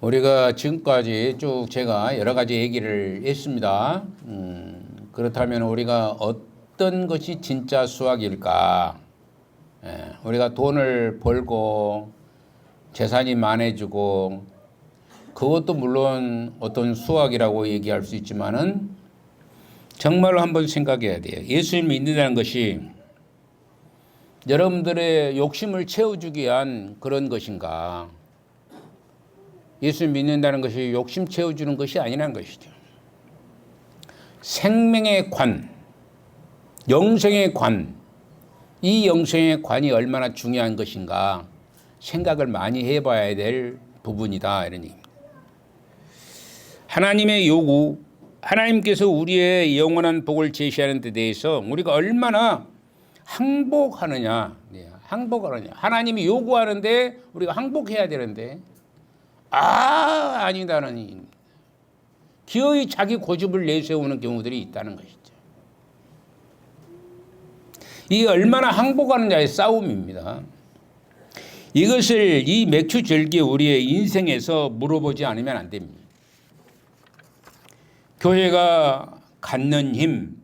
우리가 지금까지 쭉 제가 여러 가지 얘기를 했습니다. 음, 그렇다면 우리가 어떤 것이 진짜 수학일까? 예, 우리가 돈을 벌고 재산이 많아지고 그것도 물론 어떤 수학이라고 얘기할 수 있지만은 정말로 한번 생각해야 돼요. 예수님을 믿는다는 것이 여러분들의 욕심을 채워주기 위한 그런 것인가? 예수 믿는다는 것이 욕심 채워주는 것이 아니라는 것이죠. 생명의 관, 영생의 관, 이 영생의 관이 얼마나 중요한 것인가 생각을 많이 해봐야 될 부분이다 이런 얘기입니다. 하나님의 요구, 하나님께서 우리의 영원한 복을 제시하는 데 대해서 우리가 얼마나 항복하느냐, 네, 항복하느냐. 하나님이 요구하는데 우리가 항복해야 되는데 아 아니다는 기어이 자기 고집을 내세우는 경우들이 있다는 것이죠. 이 얼마나 항복하느냐의 싸움입니다. 이것을 이 맥주 절기에 우리의 인생에서 물어보지 않으면 안 됩니다. 교회가 갖는 힘,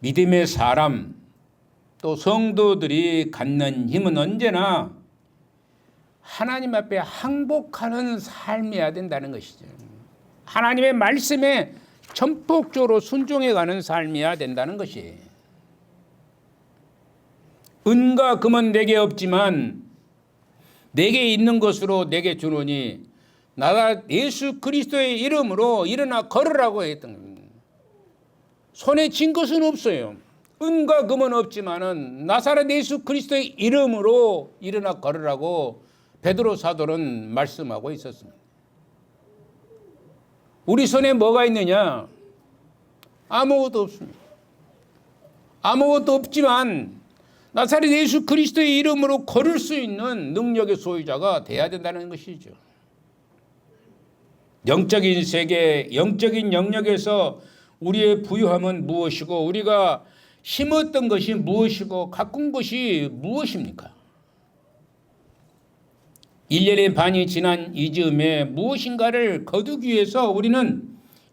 믿음의 사람, 또 성도들이 갖는 힘은 언제나 하나님 앞에 항복하는 삶이어야 된다는 것이죠. 하나님의 말씀에 전폭적으로 순종해 가는 삶이어야 된다는 것이. 은과 금은 내게 없지만 내게 있는 것으로 내게 주노니 나다 예수 그리스도의 이름으로 일어나 걸으라고 했던 겁니다. 손에 쥔 것은 없어요. 은과 금은 없지만은 나사렛 예수 그리스도의 이름으로 일어나 걸으라고 베드로 사도는 말씀하고 있었습니다. 우리 손에 뭐가 있느냐? 아무것도 없습니다. 아무것도 없지만 나사렛 예수 그리스도의 이름으로 걸을 수 있는 능력의 소유자가 돼야 된다는 것이죠. 영적인 세계, 영적인 영역에서 우리의 부유함은 무엇이고 우리가 심었던 것이 무엇이고 가꾼 것이 무엇입니까? 1년의 반이 지난 이 즈음에 무엇인가를 거두기 위해서 우리는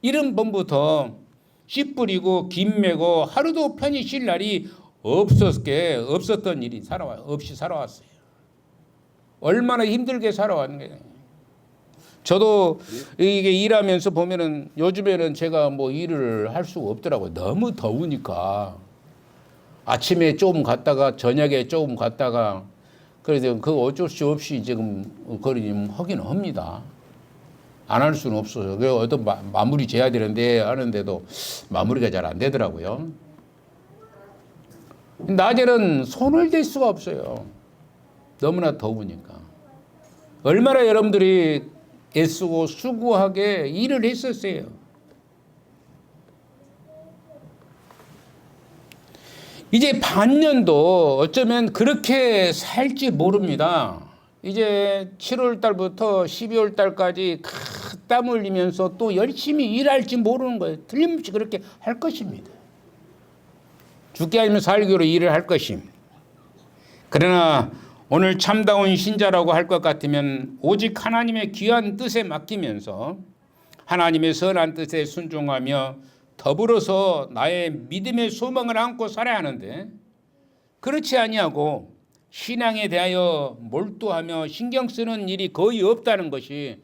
이른 봄부터 씨 뿌리고 김 메고 하루도 편히 쉴 날이 없었게 없었던 일이 살아와 없이 살아왔어요. 얼마나 힘들게 살아왔는데. 저도 이게 일하면서 보면은 요즘에는 제가 뭐 일을 할 수가 없더라고요. 너무 더우니까. 아침에 조금 갔다가 저녁에 조금 갔다가 그래서 그 어쩔 수 없이 지금 그걸 좀 하긴 합니다. 안 할 수는 없어요. 그 어떤 마, 마무리 재야 되는데 하는데도 마무리가 잘 안 되더라고요. 낮에는 손을 댈 수가 없어요. 너무나 더우니까. 얼마나 여러분들이 애쓰고 수고하게 일을 했었어요. 이제 반년도 어쩌면 그렇게 살지 모릅니다. 이제 7월 달부터 12월 달까지 땀 흘리면서 또 열심히 일할지 모르는 거예요. 틀림없이 그렇게 할 것입니다. 죽게 아니면 살기로 일을 할 것입니다. 그러나 오늘 참다운 신자라고 할 것 같으면 오직 하나님의 귀한 뜻에 맡기면서 하나님의 선한 뜻에 순종하며 더불어서 나의 믿음의 소망을 안고 살아야 하는데 그렇지 아니하고 신앙에 대하여 몰두하며 신경 쓰는 일이 거의 없다는 것이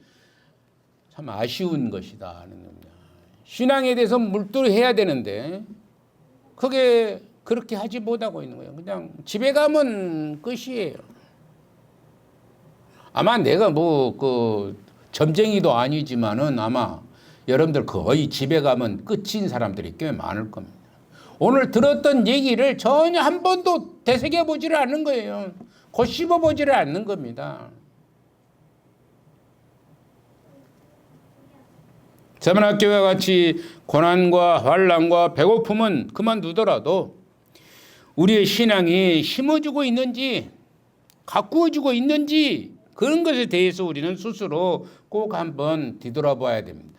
참 아쉬운 것이다 하는 겁니다. 신앙에 대해서 몰두해야 되는데 그게 그렇게 하지 못하고 있는 거예요. 그냥 집에 가면 끝이에요. 아마 내가 뭐 그 점쟁이도 아니지만은 아마 여러분들 거의 집에 가면 끝인 사람들이 꽤 많을 겁니다. 오늘 들었던 얘기를 전혀 한 번도 되새겨 보지를 않는 거예요. 고씹어 보지를 않는 겁니다. 세문학교와 같이 고난과 환란과 배고픔은 그만두더라도 우리의 신앙이 심어주고 있는지 가꾸어지고 있는지 그런 것에 대해서 우리는 스스로 꼭 한번 뒤돌아봐야 됩니다.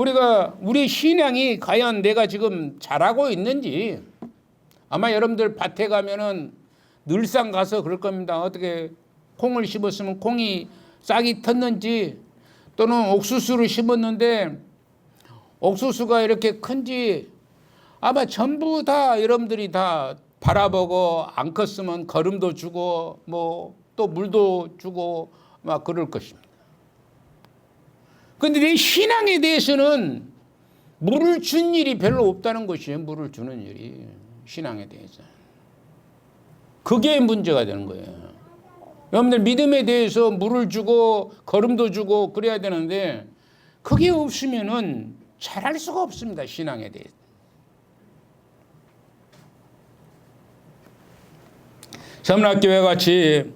우리가 우리 신앙이 과연 내가 지금 잘하고 있는지 아마 여러분들 밭에 가면은 늘상 가서 그럴 겁니다. 어떻게 콩을 심었으면 콩이 싹이 텄는지 또는 옥수수를 심었는데 옥수수가 이렇게 큰지 아마 전부 다 여러분들이 다 바라보고 안 컸으면 거름도 주고 뭐 또 물도 주고 막 그럴 것입니다. 근데 내 신앙에 대해서는 물을 준 일이 별로 없다는 것이에요. 물을 주는 일이 신앙에 대해서. 그게 문제가 되는 거예요. 여러분들 믿음에 대해서 물을 주고 거름도 주고 그래야 되는데 그게 없으면은 잘할 수가 없습니다. 신앙에 대해서. 섬락교회 같이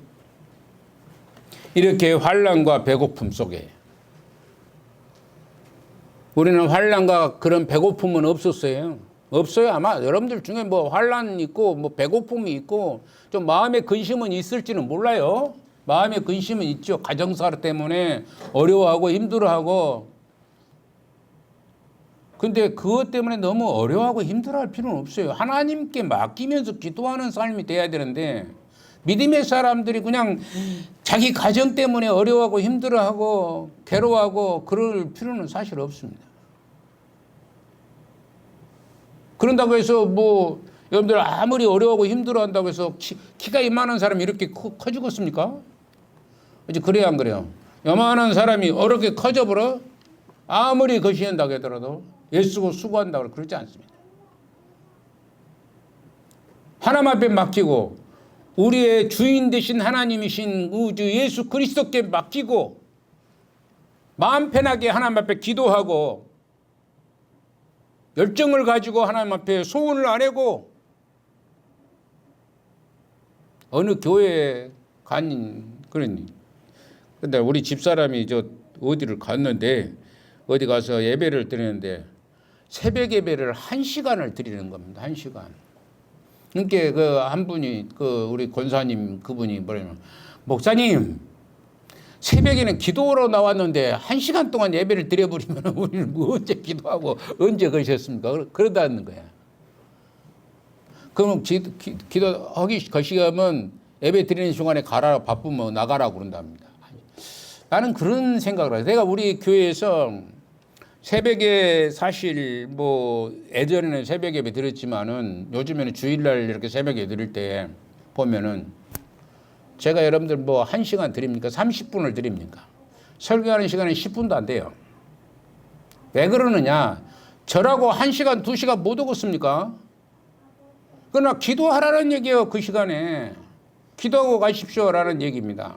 이렇게 환란과 배고픔 속에 우리는 환란과 그런 배고픔은 없었어요. 없어요. 아마 여러분들 중에 뭐 환란 있고 뭐 배고픔이 있고 좀 마음의 근심은 있을지는 몰라요. 마음의 근심은 있죠. 가정사 때문에 어려워하고 힘들어하고. 근데 그것 때문에 너무 어려워하고 힘들어할 필요는 없어요. 하나님께 맡기면서 기도하는 삶이 돼야 되는데 믿음의 사람들이 그냥 자기 가정 때문에 어려워하고 힘들어하고 괴로워하고 그럴 필요는 사실 없습니다. 그런다고 해서 뭐 여러분들 아무리 어려워하고 힘들어한다고 해서 키, 키가 이만한 사람이 이렇게 커, 커 죽었습니까? 이제 그래야 안 그래요? 요만한 사람이 어렵게 커져버려? 아무리 거시한다고 하더라도 애쓰고 수고한다고 그러지 않습니다. 하나님 앞에 맡기고 우리의 주인 되신 하나님이신 우주 예수 그리스도께 맡기고 마음 편하게 하나님 앞에 기도하고 열정을 가지고 하나님 앞에 소원을 아내고 어느 교회에 간 그런 근데 우리 집사람이 저 어디를 갔는데 어디 가서 예배를 드리는데 새벽 예배를 한 시간을 드리는 겁니다. 한 시간. 그러니까 그 한 분이 그 우리 권사님 그분이 뭐냐면 목사님 새벽에는 기도로 나왔는데 한 시간 동안 예배를 드려버리면 우리는 뭐 언제 기도하고 언제 거셨습니까? 그러다는 거야. 그럼 기, 기, 기도하기 거시하면 예배 드리는 시간에 가라 바쁘면 나가라고 그런답니다. 나는 그런 생각을 해요. 내가 우리 교회에서 새벽에 사실 뭐 예전에는 새벽 예배 드렸지만은 요즘에는 주일날 이렇게 새벽 에 드릴 때 보면은 제가 여러분들 뭐한 시간 드립니까? 30분을 드립니까? 설교하는 시간은 10분도 안 돼요. 왜 그러느냐? 저라고 한 시간, 두 시간 못 오겠습니까? 그러나 기도하라는 얘기예요. 그 시간에. 기도하고 가십시오라는 얘기입니다.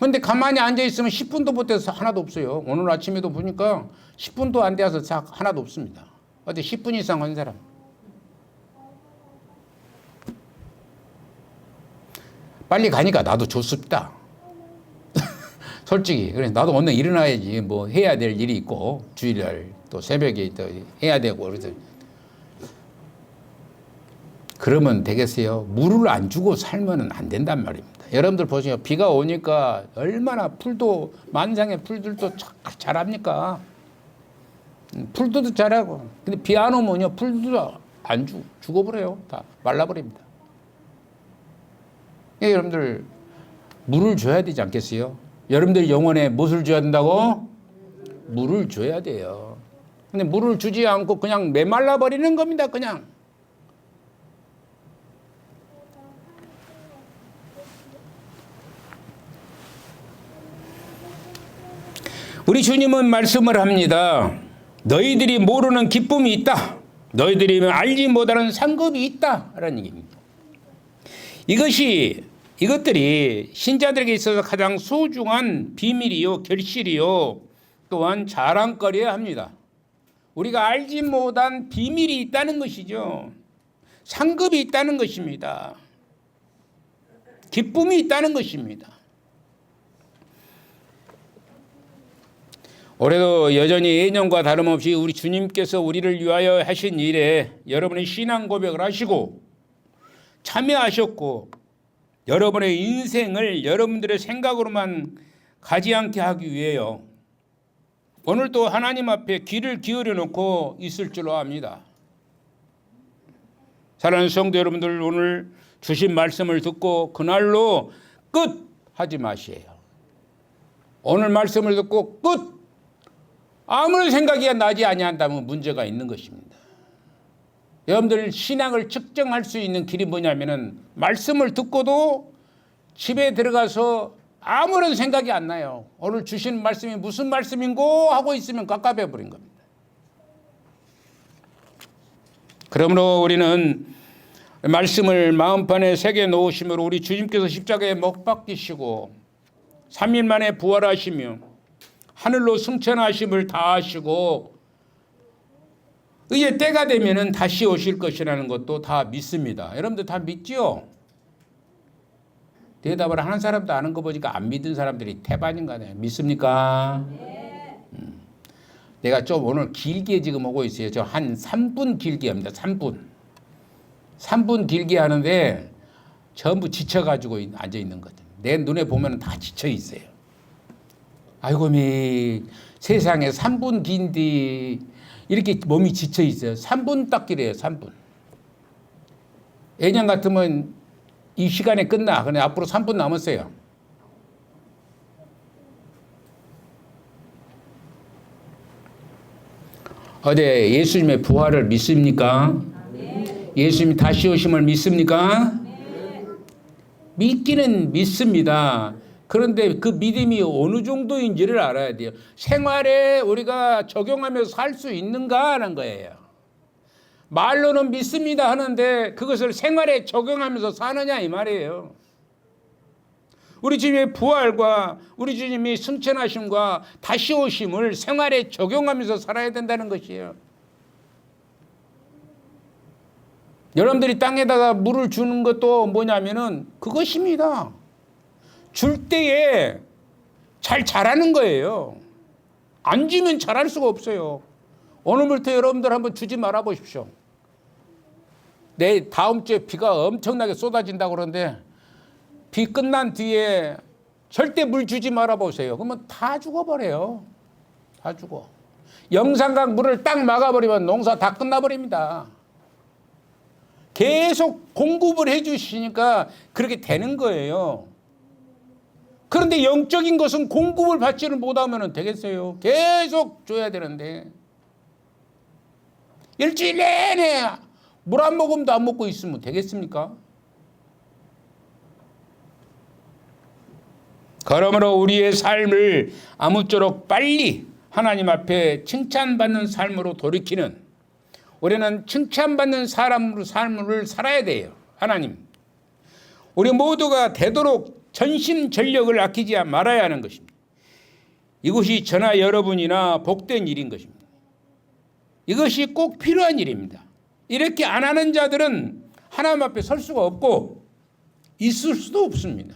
근데 가만히 앉아 있으면 10분도 못 돼서 하나도 없어요. 오늘 아침에도 보니까 10분도 안 돼서 하나도 없습니다. 어디 10분 이상 한 사람. 빨리 가니까 나도 좋습니다. 솔직히 그래 나도 오늘 일어나야지 뭐 해야 될 일이 있고 주일날 또 새벽에 또 해야 되고 그래서 그러면 되겠어요. 물을 안 주고 살면은 안 된단 말입니다. 여러분들 보세요. 비가 오니까 얼마나 풀도 만상의 풀들도 잘합니까? 풀도 잘하고. 근데 비 안 오면요 풀도 안 죽, 죽어버려요. 다 말라버립니다. 예, 여러분들 물을 줘야 되지 않겠어요? 여러분들 영혼에 무엇을 줘야 된다고? 물을 줘야 돼요. 근데 물을 주지 않고 그냥 메말라 버리는 겁니다. 그냥. 우리 주님은 말씀을 합니다. 너희들이 모르는 기쁨이 있다. 너희들이 알지 못하는 상급이 있다. 라는 얘기입니다. 이것이 이것들이 신자들에게 있어서 가장 소중한 비밀이요, 결실이요, 또한 자랑거리야 합니다. 우리가 알지 못한 비밀이 있다는 것이죠. 상급이 있다는 것입니다. 기쁨이 있다는 것입니다. 올해도 여전히 예년과 다름없이 우리 주님께서 우리를 위하여 하신 일에 여러분의 신앙 고백을 하시고 참여하셨고 여러분의 인생을 여러분들의 생각으로만 가지 않게 하기 위해요. 오늘 또 하나님 앞에 귀를 기울여 놓고 있을 줄로 압니다. 사랑하는 성도 여러분들 오늘 주신 말씀을 듣고 그날로 끝 하지 마시에요. 오늘 말씀을 듣고 끝 아무런 생각이 나지 아니한다면 문제가 있는 것입니다. 여러분들 신앙을 측정할 수 있는 길이 뭐냐면은 말씀을 듣고도 집에 들어가서 아무런 생각이 안 나요. 오늘 주신 말씀이 무슨 말씀인고 하고 있으면 깝깝해 버린 겁니다. 그러므로 우리는 말씀을 마음판에 새겨 놓으심으로 우리 주님께서 십자가에 못 박히시고 3일 만에 부활하시며 하늘로 승천하심을 다하시고 의의 때가 되면은 다시 오실 것이라는 것도 다 믿습니다. 여러분들 다 믿지요? 대답을 하는 사람도 아는 거 보니까 안 믿은 사람들이 태반인가 네 믿습니까? 음. 내가 좀 오늘 길게 지금 오고 있어요. 저 한 3분 길게 합니다. 3분. 3분 길게 하는데 전부 지쳐가지고 앉아 있는 거죠. 내 눈에 보면 다 지쳐 있어요. 아이고 미 세상에 3분 긴데 이렇게 몸이 지쳐 있어요. 3분 딱 길어요. 3분. 예년 같으면 이 시간에 끝나. 근데 앞으로 3분 남았어요. 어제 예수님의 부활을 믿습니까? 예수님이 다시 오심을 믿습니까? 믿기는 믿습니다. 그런데 그 믿음이 어느 정도인지를 알아야 돼요. 생활에 우리가 적용하면서 살 수 있는가 하는 거예요. 말로는 믿습니다 하는데 그것을 생활에 적용하면서 사느냐 이 말이에요. 우리 주님의 부활과 우리 주님이 승천하심과 다시 오심을 생활에 적용하면서 살아야 된다는 것이에요. 여러분들이 땅에다가 물을 주는 것도 뭐냐면은 그것입니다. 줄 때에 잘 자라는 거예요. 안 주면 자랄 수가 없어요. 오늘부터 여러분들 한번 주지 말아 보십시오. 내 다음 주에 비가 엄청나게 쏟아진다고 그러는데 비 끝난 뒤에 절대 물 주지 말아 보세요. 그러면 다 죽어버려요. 다 죽어. 영산강 물을 딱 막아버리면 농사 다 끝나버립니다. 계속 공급을 해주시니까 그렇게 되는 거예요. 그런데 영적인 것은 공급을 받지를 못하면 되겠어요. 계속 줘야 되는데. 일주일 내내 물 한 모금도 안 먹고 있으면 되겠습니까? 그러므로 우리의 삶을 아무쪼록 빨리 하나님 앞에 칭찬받는 삶으로 돌이키는 우리는 칭찬받는 사람으로 삶을 살아야 돼요. 하나님. 우리 모두가 되도록 전심 전력을 아끼지 말아야 하는 것입니다. 이것이 저나 여러분이나 복된 일인 것입니다. 이것이 꼭 필요한 일입니다. 이렇게 안 하는 자들은 하나님 앞에 설 수가 없고 있을 수도 없습니다.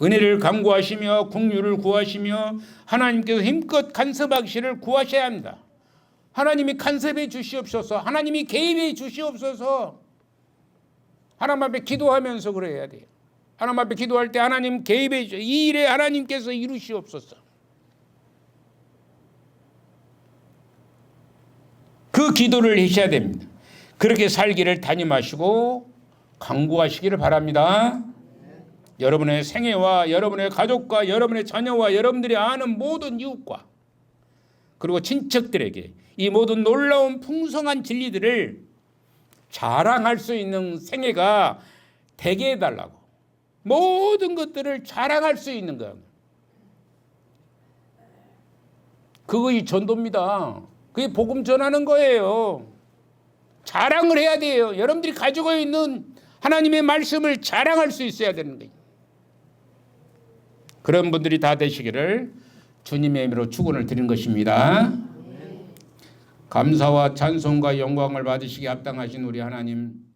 은혜를 강구하시며 국류를 구하시며 하나님께서 힘껏 간섭하시를 구하셔야 합니다. 하나님이 간섭해 주시옵소서. 하나님이 개입해 주시옵소서. 하나님 앞에 기도하면서 그래야 돼요. 하나님 앞에 기도할 때 하나님 개입해 주이 일에 하나님께서 이루시옵소서. 그 기도를 하셔야 됩니다. 그렇게 살기를 다짐하시고 강구하시기를 바랍니다. 여러분의 생애와 여러분의 가족과 여러분의 자녀와 여러분들이 아는 모든 이웃과 그리고 친척들에게 이 모든 놀라운 풍성한 진리들을 자랑할 수 있는 생애가 되게 해달라고 모든 것들을 자랑할 수 있는 거 그것이 전도입니다. 그게 복음 전하는 거예요. 자랑을 해야 돼요. 여러분들이 가지고 있는 하나님의 말씀을 자랑할 수 있어야 되는 거예요. 그런 분들이 다 되시기를 주님의 의미로 축원을 드린 것입니다. 감사와 찬송과 영광을 받으시기 합당하신 우리 하나님